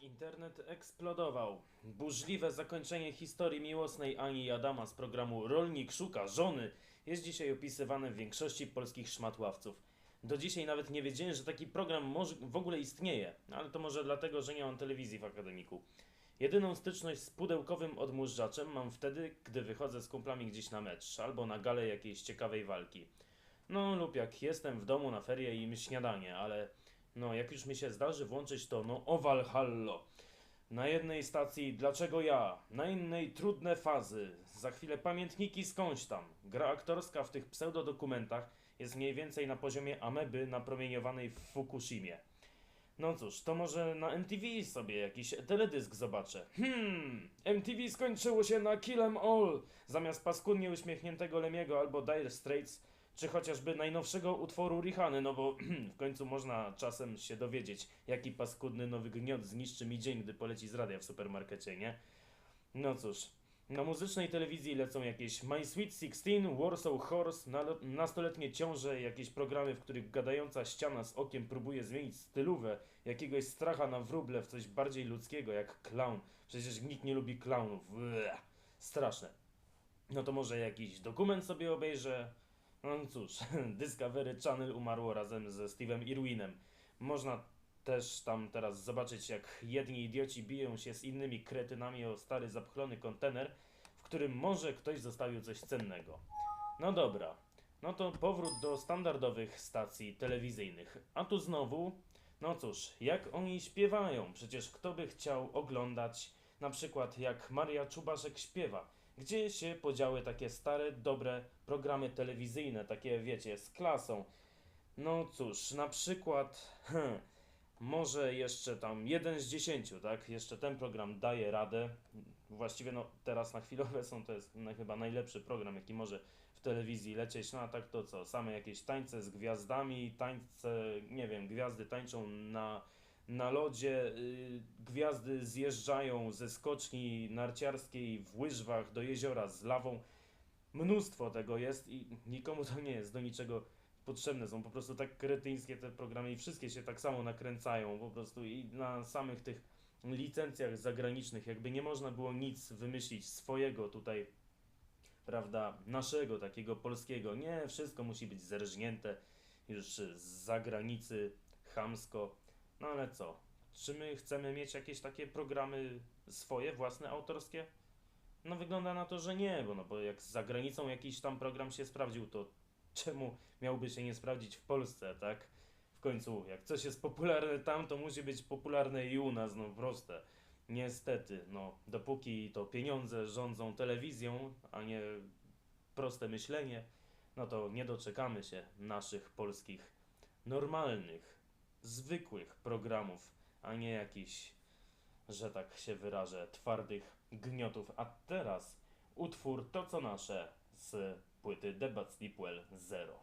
Internet eksplodował. Burzliwe zakończenie historii miłosnej Ani i Adama z programu Rolnik szuka żony jest dzisiaj opisywane w większości polskich szmatławców. Do dzisiaj nawet nie wiedziałem, że taki program może, w ogóle istnieje, ale to może dlatego, że nie mam telewizji w akademiku. Jedyną styczność z pudełkowym odmurzaczaczem mam wtedy, gdy wychodzę z kumplami gdzieś na mecz albo na galę jakiejś ciekawej walki. No lub jak jestem w domu na ferie i im śniadanie, ale no jak już mi się zdarzy włączyć to no owal hallo. Na jednej stacji Dlaczego ja? Na innej Trudne fazy. Za chwilę pamiętniki skądś tam. Gra aktorska w tych pseudodokumentach jest mniej więcej na poziomie ameby napromieniowanej w Fukushimie. No cóż, to może na MTV sobie jakiś teledysk zobaczę. Hmm, MTV skończyło się na Kill 'em All. Zamiast paskudnie uśmiechniętego Lemiego albo Dire Straits, czy chociażby najnowszego utworu Rihanny, no bo w końcu można czasem się dowiedzieć, jaki paskudny nowy gniot zniszczy mi dzień, gdy poleci z radia w supermarkecie, nie? No cóż, na muzycznej telewizji lecą jakieś My Sweet Sixteen, Warsaw Horse, nastoletnie ciąże, jakieś programy, w których gadająca ściana z okiem próbuje zmienić stylówę jakiegoś stracha na wróble w coś bardziej ludzkiego, jak clown. Przecież nikt nie lubi clownów. Straszne. No to może jakiś dokument sobie obejrzę? No cóż, Discovery Channel umarło razem ze Steve'em Irwinem. Można też tam teraz zobaczyć, jak jedni idioci biją się z innymi kretynami o stary zapchlony kontener, w którym może ktoś zostawił coś cennego. No dobra, no to powrót do standardowych stacji telewizyjnych. A tu znowu, no cóż, jak oni śpiewają? Przecież kto by chciał oglądać na przykład jak Maria Czubaszek śpiewa? Gdzie się podziały takie stare, dobre programy telewizyjne, takie wiecie, z klasą? No cóż, na przykład, hmm, może jeszcze tam jeden z dziesięciu, tak? Jeszcze ten program daje radę. Właściwie no teraz na chwilę obecną to jest no, chyba najlepszy program, jaki może w telewizji lecieć. No a tak to co? Same jakieś tańce z gwiazdami, tańce, nie wiem, gwiazdy tańczą na, na lodzie, y, gwiazdy zjeżdżają ze skoczni narciarskiej w łyżwach do jeziora z lawą. Mnóstwo tego jest i nikomu to nie jest do niczego potrzebne. Są po prostu tak kretyńskie te programy i wszystkie się tak samo nakręcają po prostu i na samych tych licencjach zagranicznych jakby nie można było nic wymyślić swojego tutaj, prawda, naszego takiego polskiego. Nie, wszystko musi być zerżnięte już z zagranicy, chamsko. No ale co? Czy my chcemy mieć jakieś takie programy swoje, własne, autorskie? No wygląda na to, że nie, bo, no, bo jak za granicą jakiś tam program się sprawdził, to czemu miałby się nie sprawdzić w Polsce, tak? W końcu, jak coś jest popularne tam, to musi być popularne i u nas, no proste. Niestety, no, dopóki to pieniądze rządzą telewizją, a nie proste myślenie, no to nie doczekamy się naszych polskich normalnych, zwykłych programów, a nie jakichś, że tak się wyrażę, twardych gniotów. A teraz utwór To co nasze z płyty Debat Sleepwell Zero.